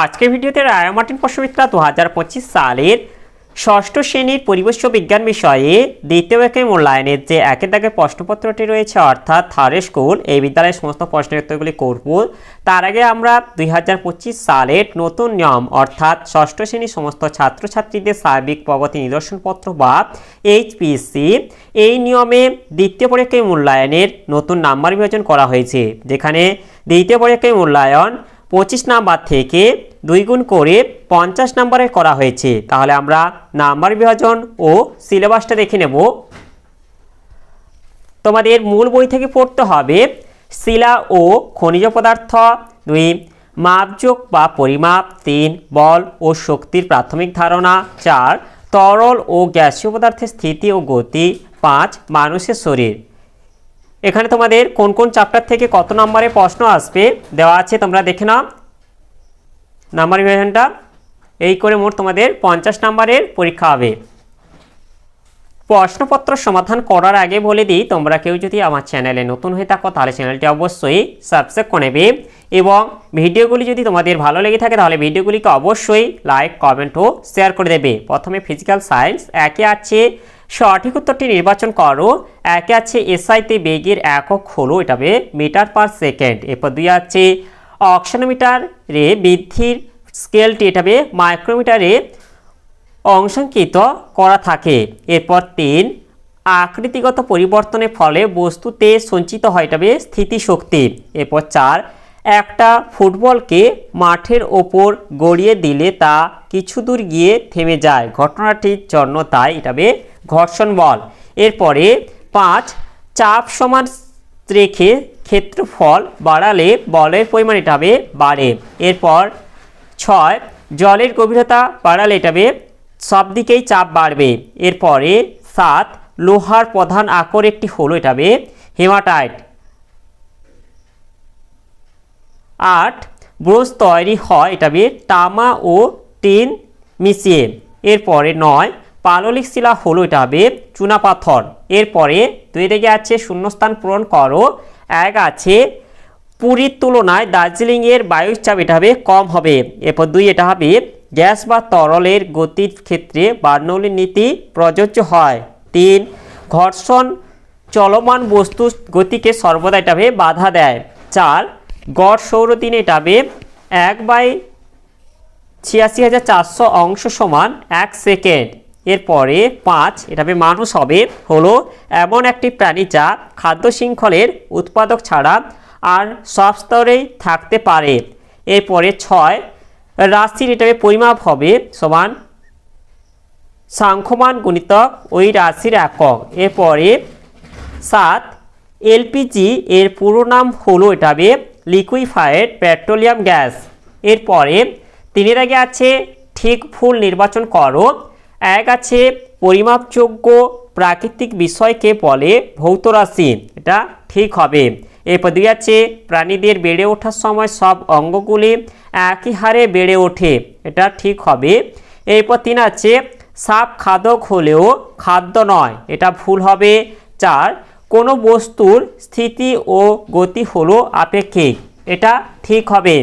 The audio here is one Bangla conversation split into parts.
আজকের ভিডিওতে রায় মার্টিন পশুমিত্রা দু হাজার পঁচিশ সালের ষষ্ঠ শ্রেণির পরিবেশ বিজ্ঞান বিষয়ে দ্বিতীয় একে মূল্যায়নের যে একের দাগের প্রশ্নপত্রটি রয়েছে, অর্থাৎ থার্ড স্কুল, এই বিদ্যালয়ের সমস্ত প্রশ্নের উত্তরগুলি করব। তার আগে আমরা দুই হাজার পঁচিশ সালের নতুন নিয়ম, অর্থাৎ ষষ্ঠ শ্রেণির সমস্ত ছাত্রছাত্রীদের সার্বিক প্রগতি নিদর্শনপত্র বা এইচপিসি এই নিয়মে দ্বিতীয় পরীক্ষায় মূল্যায়নের নতুন নাম্বার বিভাজন করা হয়েছে, যেখানে দ্বিতীয় পরীক্ষায় মূল্যায়ন পঁচিশ নাম্বার থেকে দুই গুণ করে পঞ্চাশ নাম্বারের করা হয়েছে। তাহলে আমরা নাম্বার বিভাজন ও সিলেবাসটা দেখে নেব। তোমাদের মূল বই থেকে পড়তে হবে শিলা ও খনিজ পদার্থ, দুই, মাপযোগ বা পরিমাপ, তিন, বল ও শক্তির প্রাথমিক ধারণা, চার, তরল ও গ্যাসীয় পদার্থের স্থিতি ও গতি, পাঁচ, মানুষের শরীর। এখানে তোমাদের কোন কোন চ্যাপ্টার থেকে কত নম্বরে প্রশ্ন আসবে দেওয়া আছে তোমরা দেখে নাও। নাম্বার বিভাজনটা এই করে মোট তোমাদের পঞ্চাশ নাম্বারের পরীক্ষা হবে। প্রশ্নপত্র সমাধান করার আগে বলে দিই, তোমরা কেউ যদি আমার চ্যানেলে নতুন হয়ে থাকো, তাহলে চ্যানেলটি অবশ্যই সাবস্ক্রাইব করে নেবে এবং ভিডিওগুলি যদি তোমাদের ভালো লেগে থাকে, তাহলে ভিডিওগুলিকে অবশ্যই লাইক কমেন্ট ও শেয়ার করে দেবে। প্রথমে ফিজিক্যাল সায়েন্স একে আছে সঠিক উত্তরটি নির্বাচন করো। একে আছে এসআইতে বেগের একক হলো, এটা হবে মিটার পার সেকেন্ড। এরপর দুই আছে অক্সানোমিটারে বৃদ্ধির স্কেলটি, এটা হবে মাইক্রোমিটারে অংশাঙ্কিত করা থাকে। এরপর তিন, আকৃতিগত পরিবর্তনের ফলে বস্তুতে সঞ্চিত হয় তবে স্থিতিশক্তি। এরপর চার একটা ফুটবলকে মাঠের ওপর গড়িয়ে দিলে তা কিছু দূর গিয়ে থেমে যায়। ঘটনাটির জন্য তাই এটা হবে ঘর্ষণ বল। এরপরে পাঁচ, চাপ সমান রেখে ক্ষেত্রফল বাড়ালে বলের পরিমাণ এটা হবে বাড়ে। এরপর ছয়, জলের গভীরতা বাড়ালে এটা হবে সব দিকেই চাপ বাড়বে। এরপরে সাত, লোহার প্রধান আকর একটি হলো এটা হবে হেমাটাইট। আট ব্রোঞ্জ তৈরি হয়, এটা তামা ও টিন মিশিয়ে। এরপরে নয়, পাললিক শিলা হলো এটা হবে চুনাপাথর এরপরে দুই দিকে আছে শূন্যস্থান পূরণ করো, এক আছে পুরীর তুলনায় দার্জিলিংয়ের বায়ুর চাপ এটা হবে কম হবে। এরপর দুই এটা হবে গ্যাস বা তরলের গতির ক্ষেত্রে বার্নৌলির নীতি প্রযোজ্য হয়। তিন, ঘর্ষণ চলমান বস্তু গতিকে সর্বদা এটা হবে বাধা দেয়। চার গড় সৌরদিনে হবে এক বাই ছিয়াশি হাজার চারশো অংশ সমান এক সেকেন্ড। এরপরে পাঁচ, এটা হবে মানুষ হবে হলো এমন একটি প্রাণী যা খাদ্য শৃঙ্খলের উৎপাদক ছাড়া আর সব স্তরেই থাকতে পারে। এরপরে ছয়, রাশির এটা পরিমাপ হবে সমান সাংখ্যমান গুণিতক ওই রাশির একক। এরপরে সাত এলপিজি এর পুরো নাম হলো এটা হবে লিকুইফাইড পেট্রোলিয়াম গ্যাস। এরপরে তিনের আগে আছে, ঠিক ফুল নির্বাচন করো। এক আছে, পরিমাপযোগ্য প্রাকৃতিক বিষয়কে বলে ভৌত রাশি, এটা ঠিক হবে। এরপর দুই আছে, প্রাণীদের বেড়ে ওঠার সময় সব অঙ্গগুলি একই হারে বেড়ে ওঠে, এটা ঠিক হবে। এরপর তিন আছে, সাপ খাদক হলেও খাদ্য নয়, এটা ভুল হবে। চার কোনো বস্তুর স্থিতি ও গতি হলো আপেক্ষিক। এটা ঠিক হবে।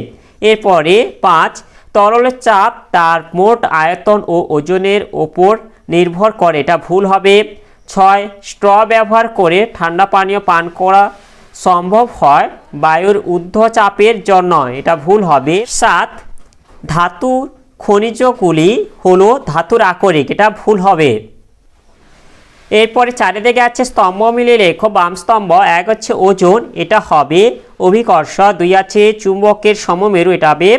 এরপরে পাঁচ তরলের চাপ তার মোট আয়তন ও ওজনের ওপর নির্ভর করে, এটা ভুল হবে। ছয়, স্ট্র ব্যবহার করে ঠান্ডা পানীয় পান করা সম্ভব হয় বায়ুর ঊর্ধ্ব চাপের জন্য, এটা ভুল হবে। সাত, ধাতু খনিজগুলি হলো ধাতুর আকরিক, এটা ভুল হবে। এরপরে চারিদিকে আছে স্তম্ভ মিলে লেখো বাম স্তম্ভ, এক হচ্ছে ওজন, এটা হবে অভিকর্ষ দুই আছে চুম্বকের সমমেরু, এটা হবে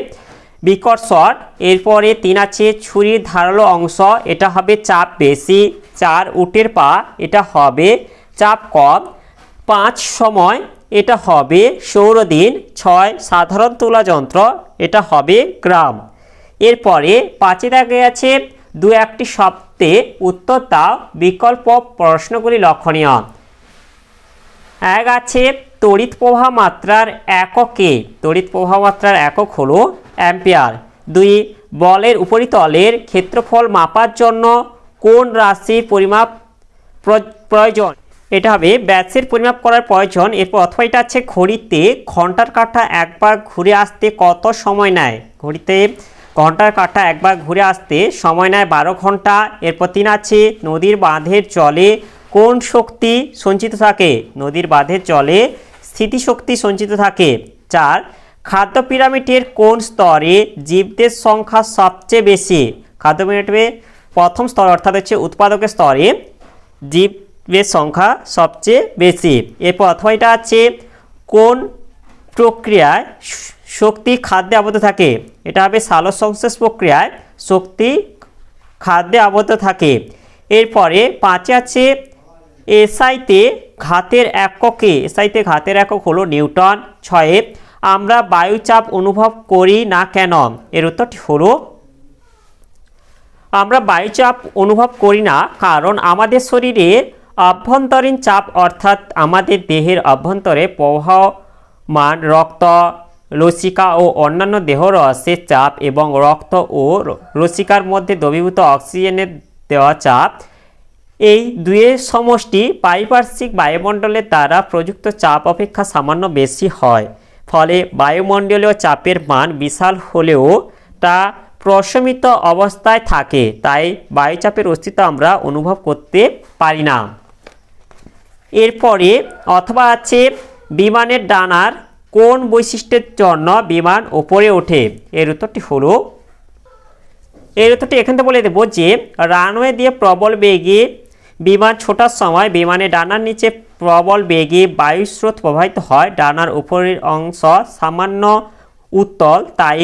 বিকর্ষণ এরপরে তিন আছে ছুরির ধারালো অংশ, এটা হবে চাপ বেশি, চার উটের পা, এটা হবে চাপ কম, পাঁচ সময়, এটা হবে সৌরদিন, ছয় সাধারণ তুলা যন্ত্র, এটা হবে গ্রাম। এরপরে পাঁচে দাগে আছে দু একটি শব্দে উত্তর দাও, বিকল্প প্রশ্নগুলি লক্ষণীয়। এক আছে, তড়িৎ প্রবাহ মাত্রার এককে তড়িৎ প্রবাহ মাত্রার একক হলো অ্যাম্পিয়ার। দুই, বলের উপরিতলের ক্ষেত্রফল মাপার জন্য কোন রাশির পরিমাপ প্র- প্রয়োজন? এটা হবে ব্যাসের পরিমাপ করার প্রয়োজন। এরপর অথবা এটা আছে, ঘড়িতে ঘণ্টার কাঁটা একবার ঘুরে আসতে কত সময় নেয়? ঘড়িতে ঘণ্টার কাঁটা একবার ঘুরে আসতে সময় নেয় বারো ঘণ্টা। এরপর তিন আছে, নদীর বাঁধের জলে কোন শক্তি সঞ্চিত থাকে? নদীর বাঁধের জলে স্থিতিশক্তি সঞ্চিত থাকে। চার, খাদ্য পিরামিডের কোন স্তরে জীবদের সংখ্যা সবচেয়ে বেশি? খাদ্য পিরামিডে প্রথম স্তর অর্থাৎ হচ্ছে উৎপাদকের স্তরে জীবের সংখ্যা সবচেয়ে বেশি। এরপর অথবা এটা আছে কোন প্রক্রিয়ায় শক্তি খাদ্যে আবদ্ধ থাকে। এটা হবে সালোক সংশ্লেষ প্রক্রিয়ায় শক্তি খাদ্যে আবদ্ধ থাকে। এরপরে পাঁচে আছে এসআইতে ঘাতের এককে। এসআইতে ঘাতের একক হলো নিউটন। ছয়ে আমরা বায়ুচাপ অনুভব করি না কেন? এর উত্তরটি হলো, আমরা বায়ুচাপ অনুভব করি না কারণ আমাদের শরীরে অভ্যন্তরীণ চাপ অর্থাৎ আমাদের দেহের অভ্যন্তরে প্রবাহমান রক্ত লসিকা ও অন্যান্য দেহ দেহরসের চাপ এবং রক্ত ও লসিকার মধ্যে দ্রবীভূত অক্সিজেনের দেওয়া চাপ। এই দুয়ের সমষ্টি পারিপার্শ্বিক বায়ুমণ্ডলের দ্বারা প্রযুক্ত চাপ অপেক্ষা সামান্য বেশি হয়। ফলে বায়ুমণ্ডলীয় চাপের মান বিশাল হলেও তা প্রশমিত অবস্থায় থাকে, তাই বায়ুচাপের অস্তিত্ব আমরা অনুভব করতে পারি না। এরপরে অথবা আছে বিমানের ডানার কোন বৈশিষ্ট্যের জন্য বিমান ওপরে ওঠে? এর উত্তরটি হলো, এর উত্তরটি এখান থেকে বলে দেবো যে, রানওয়ে দিয়ে প্রবল বেগে বিমান ছোটার সময় বিমানে ডানার নিচে প্রবল বেগে বায়ুস্রোত প্রবাহিত হয়। ডানার উপরের অংশ সামান্য উত্তল, তাই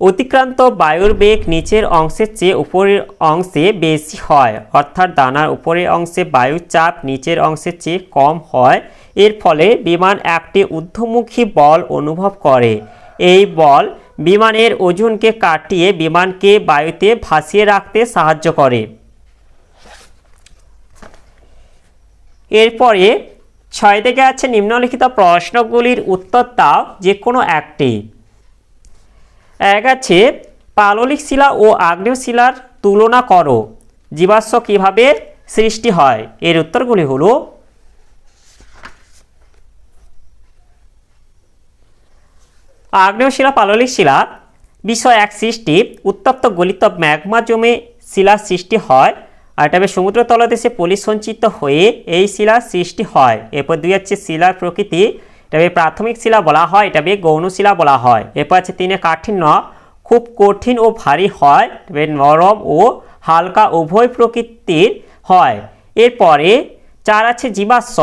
অতিক্রান্ত বায়ুর বেগ নিচের অংশের চেয়ে উপরের অংশে বেশি হয়। অর্থাৎ ডানার উপরের অংশে বায়ুর চাপ নিচের অংশের চেয়ে কম হয়। এর ফলে বিমান একটি ঊর্ধ্বমুখী বল অনুভব করে। এই বল বিমানের ওজনকে কাটিয়ে বিমানকে বায়ুতে ভাসিয়ে রাখতে সাহায্য করে। এরপরে ছয় থেকে আছে নিম্নলিখিত প্রশ্নগুলির উত্তর দাও যে কোনো একটি। এক আছে, পাললিক শিলা ও আগ্নেয় শিলার তুলনা করো। জীবাশ্ম কীভাবে সৃষ্টি হয়? এর উত্তরগুলি হলো আগ্নেয় শিলা পাললিক শিলা, বিষয় এক সৃষ্টি, উত্তপ্ত গলিত ম্যাগমা জমে শিলার সৃষ্টি হয়, আর এটা সমুদ্র তলদেশে পলি সঞ্চিত হয়ে এই শিলার সৃষ্টি হয়। এরপর দুই হচ্ছে শিলার প্রকৃতি এটাকে প্রাথমিক শিলা বলা হয় এটাকে গৌণ শিলা বলা হয়। এরপর আছে তিনে কাঠিন্য, খুব কঠিন ও ভারী হয় নরম ও হালকা উভয় প্রকৃতির হয়। এরপরে চার আছে জীবাশ্ম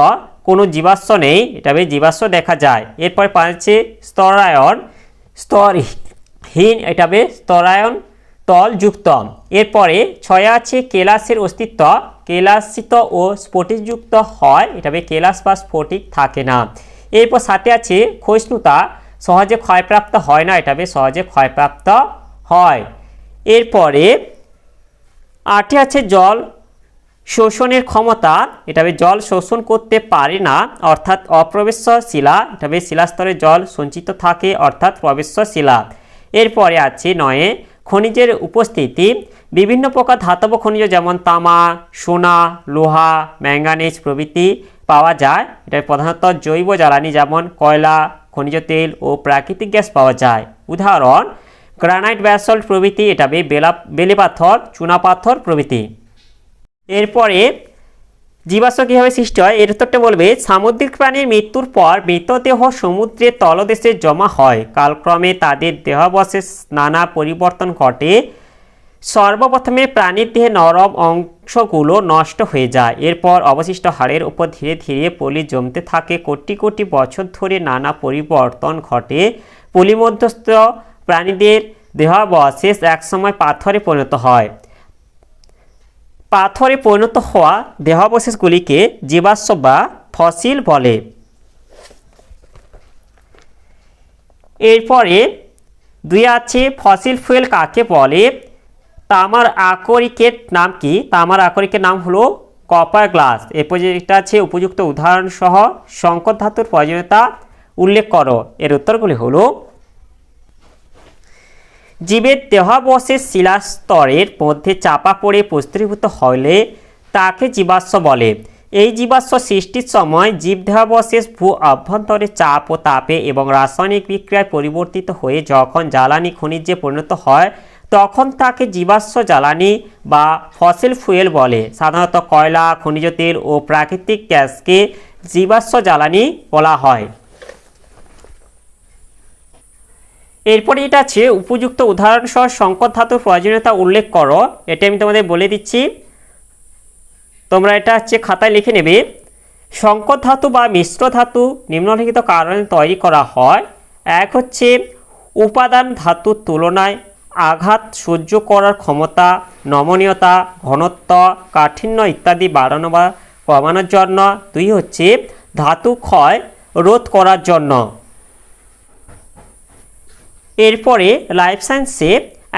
কোনো জীবাশ্ম নেই এটা বেশ জীবাশ্ম দেখা যায়। এরপরে পাঁচ স্তরায়ন। স্তরহীন এটা স্তরায়ন তলযুক্ত এরপরে ছয় আছে কেলাসের অস্তিত্ব। কেলাসিত ও স্ফটিকযুক্ত হয় এটা কেলাস বা স্ফটিক থাকে না। এরপর সাথে আছে ক্ষয়িষ্ণুতা। সহজে ক্ষয়প্রাপ্ত হয় না এটা সহজে ক্ষয়প্রাপ্ত হয়। এরপরে আটে আছে জল। শোষণের ক্ষমতা, এটা জল শোষণ করতে পারে না, অর্থাৎ অপ্রবেশ্য শিলা এটা শিলাস্তরে জল সঞ্চিত থাকে, অর্থাৎ প্রবেশ্য শিলা এরপরে আছে নয়ে, খনিজের উপস্থিতি, বিভিন্ন প্রকার ধাতব খনিজ যেমন তামা, সোনা, লোহা, ম্যাঙ্গানিজ প্রভৃতি পাওয়া যায়। এটা প্রধানত জৈব জ্বালানি যেমন কয়লা, খনিজ তেল ও প্রাকৃতিক গ্যাস পাওয়া যায়। উদাহরণ, গ্রানাইট ব্যাসল্ট প্রভৃতি এটাবে বেলা, বেলে পাথর, চুনা পাথর প্রভৃতি। এরপরে জীবাশ্ম কীভাবে সৃষ্টি হয়? এর উত্তরটা বলবে, সামুদ্রিক প্রাণীর মৃত্যুর পর মৃতদেহ সমুদ্রের তলদেশে জমা হয়। কালক্রমে তাদের দেহাবশেষ নানা পরিবর্তন ঘটে। সর্বপ্রথমে প্রাণীর দেহে নরম অংশগুলো নষ্ট হয়ে যায়। এরপর অবশিষ্ট হাড়ের উপর ধীরে ধীরে পলি জমতে থাকে। কোটি কোটি বছর ধরে নানা পরিবর্তন ঘটে। পলিমধ্যস্থ প্রাণীদের দেহাবশেষ একসময় পাথরে পরিণত হয়। পাথরে পরিণত হওয়া দেহাবশেষগুলিকে জীবাশ্ম বা ফসিল বলে। এরপরে দুই আছে ফসিল ফুয়েল কাকে বলে? তামার আকরিকের নাম কি? তামার আকরিকের নাম হলো কপার গ্লাস। এরপর যেটা আছে, উপযুক্ত উদাহরণ সহ সংকট ধাতুর প্রয়োজনীয়তা উল্লেখ করো। এর উত্তরগুলি হলো জীবের দেহাবশেষ শিলাস্তরের মধ্যে চাপা পড়ে প্রস্তুরীভূত হলে তাকে জীবাশ্ম বলে। এই জীবাশ্ম সৃষ্টির সময় জীবদেহাবশেষ ভূ অভ্যন্তরে চাপ ও তাপে এবং রাসায়নিক বিক্রিয়ায় পরিবর্তিত হয়ে যখন জ্বালানি খনিজে পরিণত হয়, তখন তাকে জীবাশ্ম জ্বালানি বা ফসিল ফুয়েল বলে। সাধারণত কয়লা, খনিজ তেল ও প্রাকৃতিক গ্যাসকে জীবাশ্ম জ্বালানি বলা হয়। এরপরে এটা আছে, উপযুক্ত উদাহরণসহ সংকট ধাতুর প্রয়োজনীয়তা উল্লেখ করো। এটা আমি তোমাদের বলে দিচ্ছি। তোমরা এটা হচ্ছে খাতায় লিখে নেবে। সংকট ধাতু বা মিশ্র ধাতু নিম্নলিখিত কারণে তৈরি করা হয়। এক হচ্ছে উপাদান ধাতুর তুলনায় আঘাত সহ্য করার ক্ষমতা, নমনীয়তা, ঘনত্ব, কাঠিন্য ইত্যাদি বাড়ানো বা কমানোর জন্য। দুই হচ্ছে ধাতু ক্ষয় রোধ করার জন্য। এরপরে লাইফ সায়েন্সে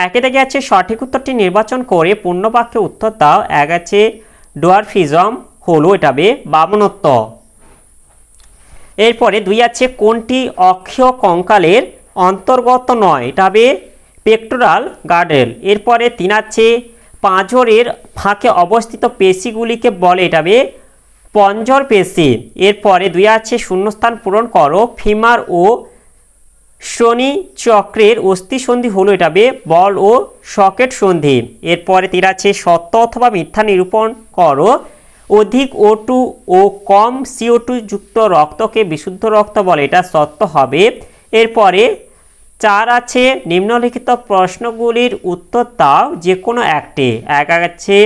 একে থেকে আছে সঠিক উত্তরটি নির্বাচন করে পূর্ণবাক্যে উত্তর দাও। এক আছে ডোয়ারফিজম হলো এটাবে বামনত্ব। এরপরে দুই আছে কোনটি অক্ষীয় কঙ্কালের অন্তর্গত নয়, এটা হবে পেক্টোরাল গার্ডেল এরপরে তিন আছে পাঁজরের ফাঁকে অবস্থিত পেশিগুলিকে বলে এটা হবে পঞ্জর পেশি। এরপরে দুই আছে শূন্যস্থান পূরণ করো ফিমার ও শনি চক্রের অস্থি সন্ধি হলো এটা বে, বল ও সকেট সন্ধি। এরপরে তিন আছে, সত্য অথবা মিথ্যা নিরূপণ করো। অধিক ও টু ও কম সিও টু যুক্ত রক্তকে বিশুদ্ধ রক্ত বলে, এটা সত্য হবে। এরপরে চার আছে, নিম্নলিখিত প্রশ্নগুলির উত্তর দাও যে কোনো একটি। এক আছে,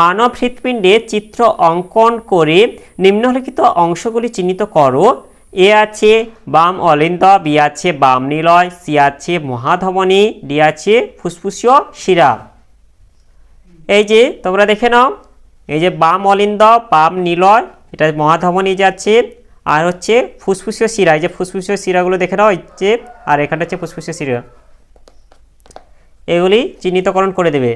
মানব হৃৎপিণ্ডে চিত্র অঙ্কন করে নিম্নলিখিত অংশগুলি চিহ্নিত করো। এ আছে বাম অলিন্দ, বি আছে বাম নিলয়, সি আছে মহাধমনী, ডি আছে ফুসফুসীয় শিরা। এই যে তোমরা দেখে নাও, এই যে বাম অলিন্দ, বাম নিলয়, এটা মহাধমনী যাচ্ছে আর হচ্ছে ফুসফুসীয় শিরা, এই যে ফুসফুসীয় শিরাগুলো দেখে নাও, এই যে, আর এখানটা হচ্ছে ফুসফুসীয় শিরা। এগুলি চিহ্নিতকরণ করে দেবে।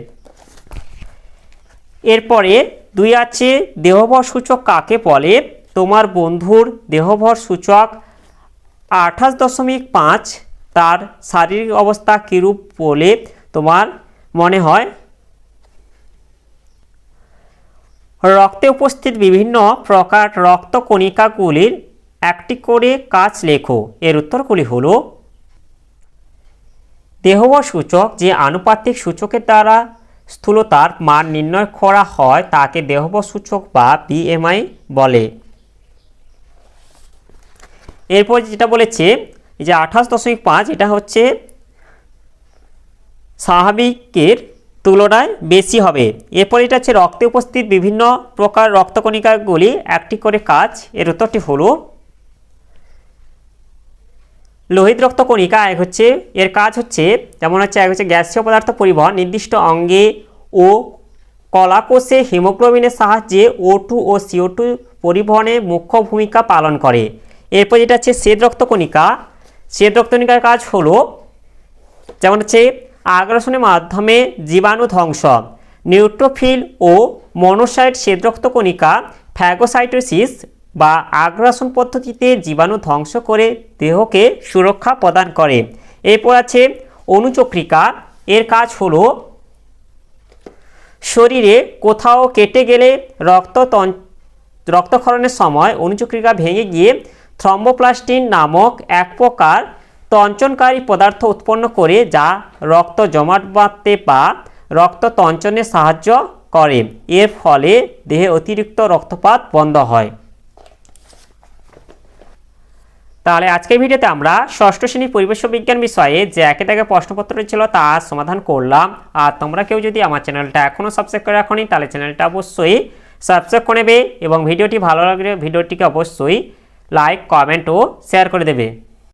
এরপরে দুই আছে দেহভর সূচক কাকে বলে? তোমার বন্ধুর দেহভর সূচক আঠাশ দশমিক পাঁচ, তার শারীরিক অবস্থা কীরূপ বলে তোমার মনে হয়? রক্তে উপস্থিত বিভিন্ন প্রকার রক্তকণিকাগুলির একটি করে কাজ লেখো। এর উত্তরগুলি হল দেহবর সূচক যে আনুপাতিক সূচকের দ্বারা স্থূলতার মান নির্ণয় করা হয়, তাকে দেহবর সূচক বা বিএমআই বলে। এরপর যেটা বলেছে যে আঠাশ দশমিক পাঁচ, এটা হচ্ছে স্বাভাবিকের তুলনায় বেশি হবে। এরপর এটা হচ্ছে রক্তে উপস্থিত বিভিন্ন প্রকার রক্তকণিকাগুলি, একটি করে কাজ, এর উত্তরটি হলো লোহিত রক্তকণিকা, এক হচ্ছে এর কাজ হচ্ছে, যেমন হচ্ছে, এক হচ্ছে গ্যাসীয় পদার্থ পরিবহন, নির্দিষ্ট অঙ্গে ও কলাকোষে হিমোগ্লোবিনের সাহায্যে ও টু ও সিও টু পরিবহনে মুখ্য ভূমিকা পালন করে। এরপর যেটা হচ্ছে শ্বেত রক্তকণিকা। শ্বেত রক্তকণিকার কাজ হলো, যেমন হচ্ছে আগ্রাসনের মাধ্যমে জীবাণু ধ্বংস নিউট্রোফিল ও মনোসাইট শ্বেত রক্তকণিকা ফ্যাগোসাইটোসিস বা আগ্রাসন পদ্ধতিতে জীবাণু ধ্বংস করে দেহকে সুরক্ষা প্রদান করে। এরপর আছে অনুচক্রিকা, এর কাজ হলো শরীরে কোথাও কেটে গেলে রক্ত রক্তক্ষরণের সময় অনুচক্রিকা ভেঙে গিয়ে থ্রম্বোপ্লাস্টিন নামক এক প্রকার তঞ্চনকারী পদার্থ উৎপন্ন করে যা রক্ত জমাট বাঁধতে বা রক্ত তঞ্চনে সাহায্য করে। এর ফলে দেহে অতিরিক্ত রক্তপাত বন্ধ হয়। তাহলে আজকের ভিডিওতে আমরা ষষ্ঠ শ্রেণি পরিবেশ বিজ্ঞান বিষয়ে যে একে থেকে প্রশ্নপত্র ছিল তার সমাধান করলাম। আর তোমরা কেউ যদি আমার চ্যানেলটা এখনও সাবস্ক্রাইব করে রাখনি, তাহলে চ্যানেলটা অবশ্যই সাবস্ক্রাইব করে নেবে এবং ভিডিওটি ভালো লাগলে ভিডিওটিকে অবশ্যই লাইক কমেন্ট ও শেয়ার করে দেবে।